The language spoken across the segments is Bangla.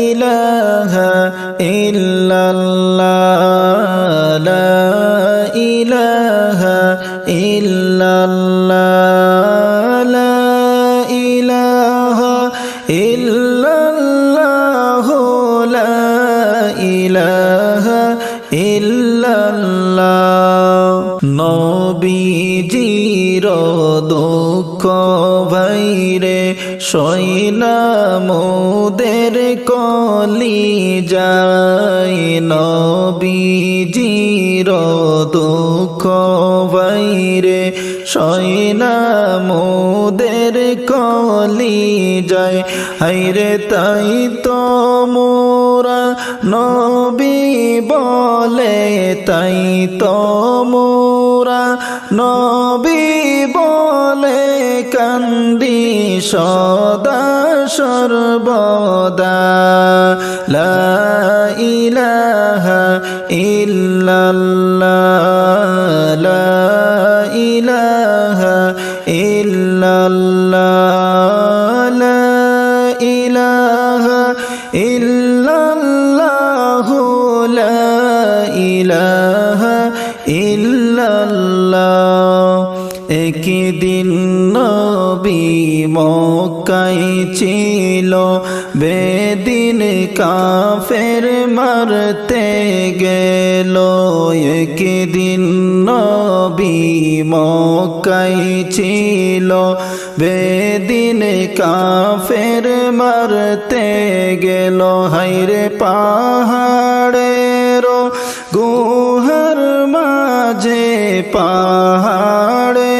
ইলাহা দুঃখ ভাইরে সইনা মোদের কলি যায়। নবীজির দুঃখ ভাইরে সইনা মোদের কলি যায়। হাইরে তাই তো মোরা নবী বলে তাই তো মোরা নবী বলে কান্দি সদা সর্বদা। লা ইলাহা ইল্লাল্লাহ লা কাফের মারতে গেল একদিন নবী মক্কায় ছিল। বেদিন কাফের মারতে গেল হাইরে পাহাড়ের গুহার মাঝে পাহাড়ের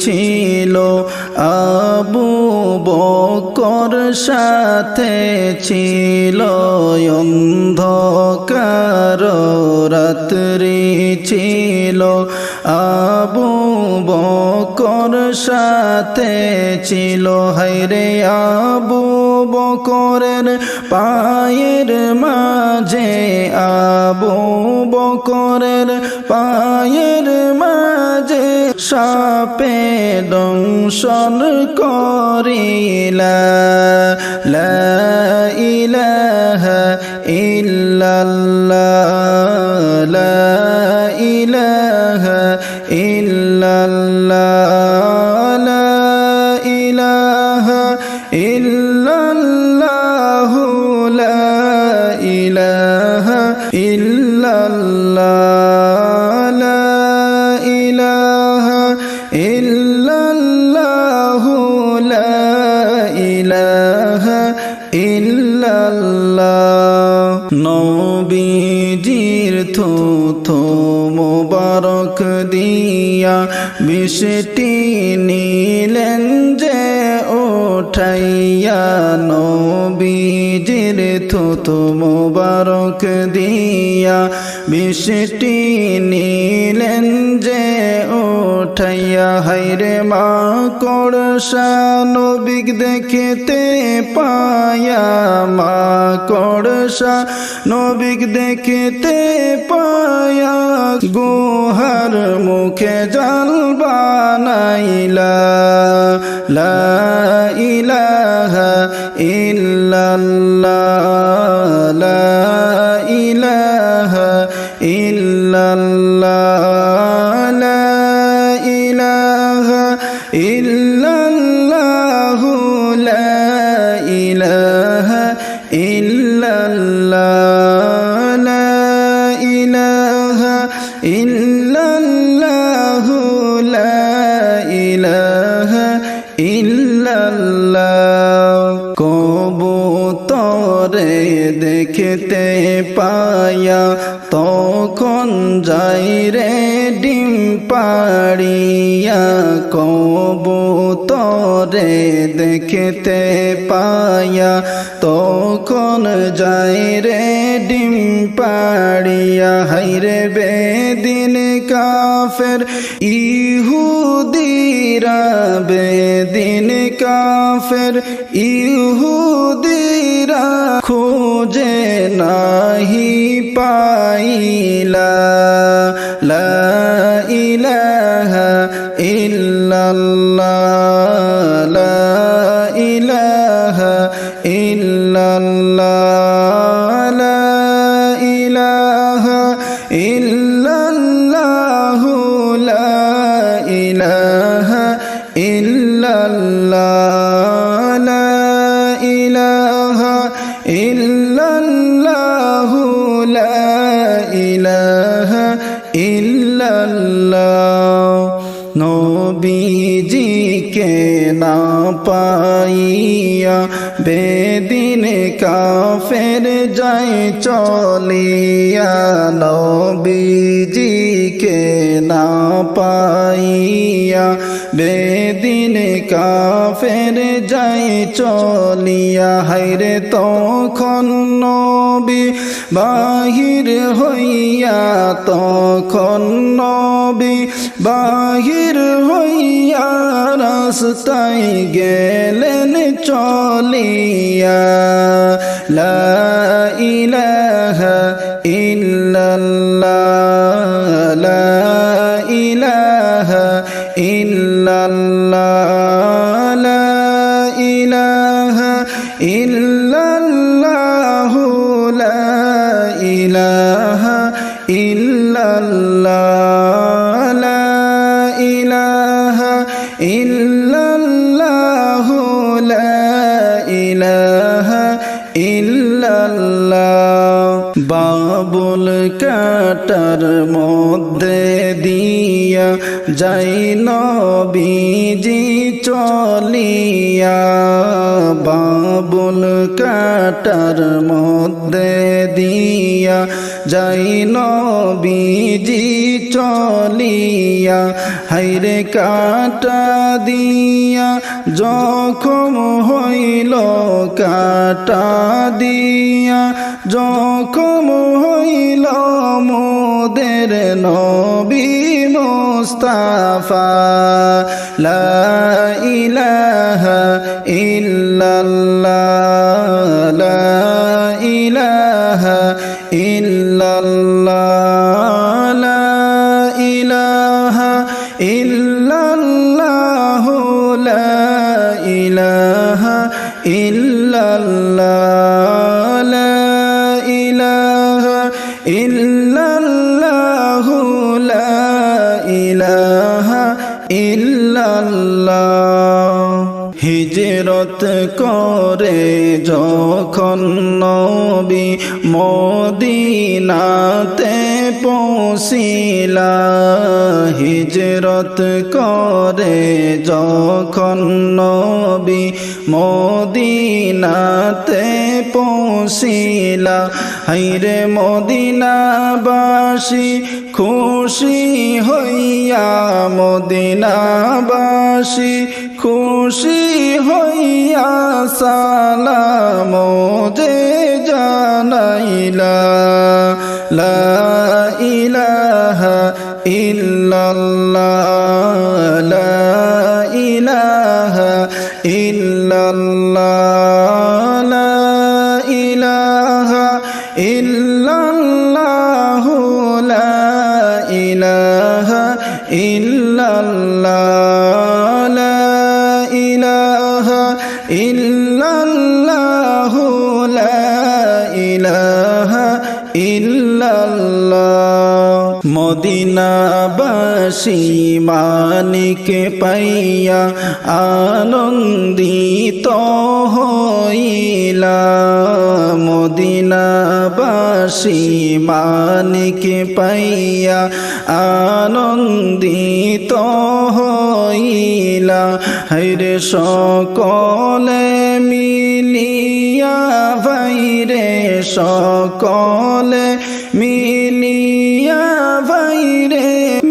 ছিল। আবু বকর সাথে ছিল। অন্ধকার রাত্রি ছিল। আবু বকর সাথে ছিল। হাইরে আবু বকরের পায়ের মাঝে আবু বকরের পায়ের মাঝে সাপে দংশন করিলা। লা ইলাহা ইল্লাল্লাহ লা দিয়া বৃষ্টি নিলেন যে ওঠাইয়া নবীজির থুতু মুবারক দিয়া বৃষ্টি নিলেন যে ওঠাইয়া হাইরে মা করসা নবিক দেখতে পায়া মা করসা নবিক দেখতে পায়া গুহার মুখে জল বানাইলা। লা ইলাহা ইল্লাল্লাহ। লা ইলাহা ইল্লাল্লাহ। কবুতরে দেখতে পায়া তখন যাই রে ডিম পাড়িয়া হাইরে বেদিন কাফের ইহুদিরা, বেদিন কাফের ইহুদিরা খোঁজে নাহি পাইলা। লা ইল্লাল্লাহ লা ইলাহা ইল্লাল্লাহ। নবীজিকে না পাইয়া বেদিন কাফের যাই চলিয়া। নবীজিকে না পাইয়া বেদিন কাফের যাই চলিয়া হাইরে তখন নবী বাহির হইয়া, তখন নবী বাহির হইয়া রাস্তায় গেলেন চলিয়া। লা ইলাহা ইল্লাল্লাহ, লা ইল্লাল্লাহ। কাটার মধ্যে দিয়া যাই নবীজি চলিয়া। বাবুল কাটার মধ্যে দিয়া যাই নবীজি চলিয়া। হাইরে কাটা দিয়া জখম হইল, কাটা দিয়া জখম হইল মোদের নবী মুস্তাফা, লা ইলাহা ইল্লাল্লাহ, লা ইলাহা ইল্লাল্লাহ, লা ইলাহা ইল্লাল্লাহ, লা ইলাহা ইল্লাল্লাহ। করে যখন নবী মদিনাতে পৌঁছিলা হিজরত করে যখন নবী মদিনাতে পৌঁছিলা হাইরে মদিনাবাসী খুশি হইয়া মদিনাবাসী খুশি হইয়া সালাম যে জানাইলা, লা ইলাহা ইল্লাল্লাহ, লা ইলাহা ইল্লাল্লাহ। ইল্লাল্লাহ লা ইলাহা ইল্লাল্লাহ। মদিনাবাসী মানিক পাইয়া আনন্দিত হইলা। মদিনাবাসী মানিক পাইয়া আনন্দিত হইলা। হৈরে সকলে মিলিয়া ভাইরে সকলে, মিলিয়া ভাইরে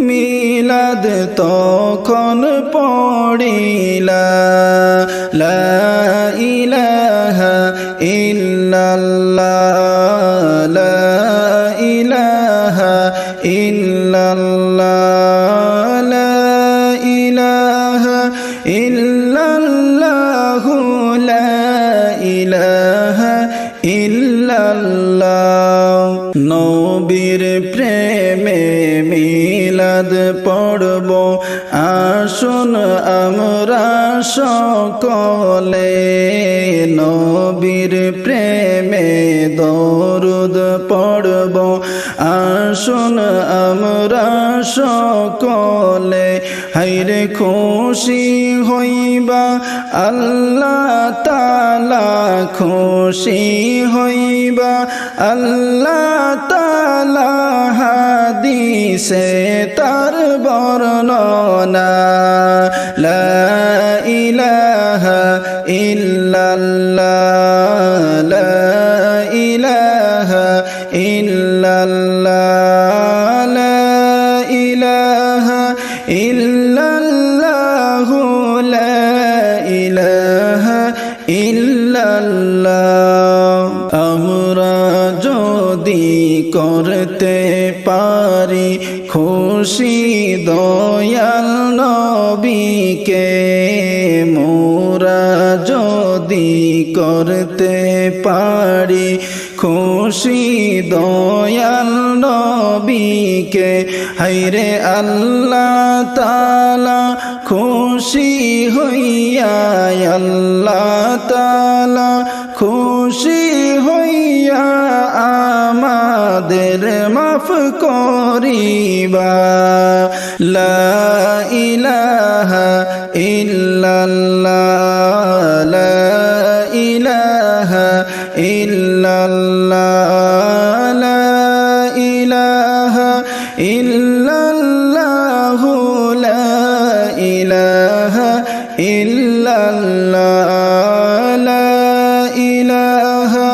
মিলাদ তখন পড়িলা। লা ইলাহা ইল্লাল্লাহ, লা ইলাহা ইল্লাল্লাহ, লা ইলাহা ইল্লাল্লাহ। ইল্লাল্লাহ নবীর মিলাদ পড়ব। আসুন আমরা সকলে নবীর প্রেমে দরুদ পড়ব। আসুন আমরা সকলে হাইরে খুশি হইবা, আল্লাহ তালা খুশি হইবা, আল্লাহ তালা হাদিসে তার বর্ণনা, লা ইলাহা ইল্লাল্লাহ, লা ইলাহা ইল্লাল্লাহ, লা ইলাহা ইল্লাল্লাহ, লা ইলাহা ইল্লাল্লাহ। আমরা যদি করতে পারি খুশি দয়াল নবীকে মোরা যদি করতে পারি, খুশি দয়াল নবীকে হাইরে আল্লাহ তালা খুশি হইয়া আল্লাহ তালা মাফ করিবা লা ইলাহা ইল্লাল্লাহ লা ইলাহা ইল্লাল্লাহ লা ইলাহা ইল্লাল্লাহ লা ইলাহা ইল্লাল্লাহ লা ইলাহা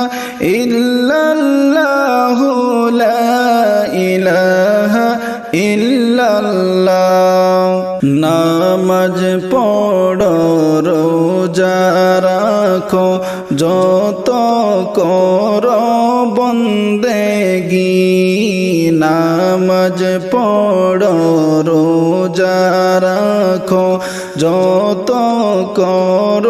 ইল্লাল্লাহ লা ইলাহা নামাজ পড় রোজা রাখো যত কর বন্দেগি। নামাজ পড় রোজা রাখো যত কর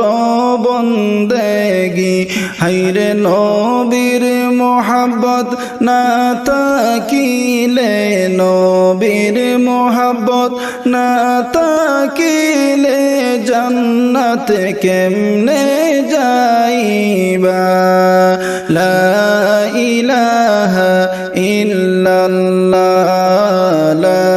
বন্দেগি হাইরে নবীর মোহাব্বত না তাকিলে নবীর মোহাব্বত না তাকিলে জান্নাত কেমনে যাইবা? লা ইলাহা ইল্লাল্লাহ, লা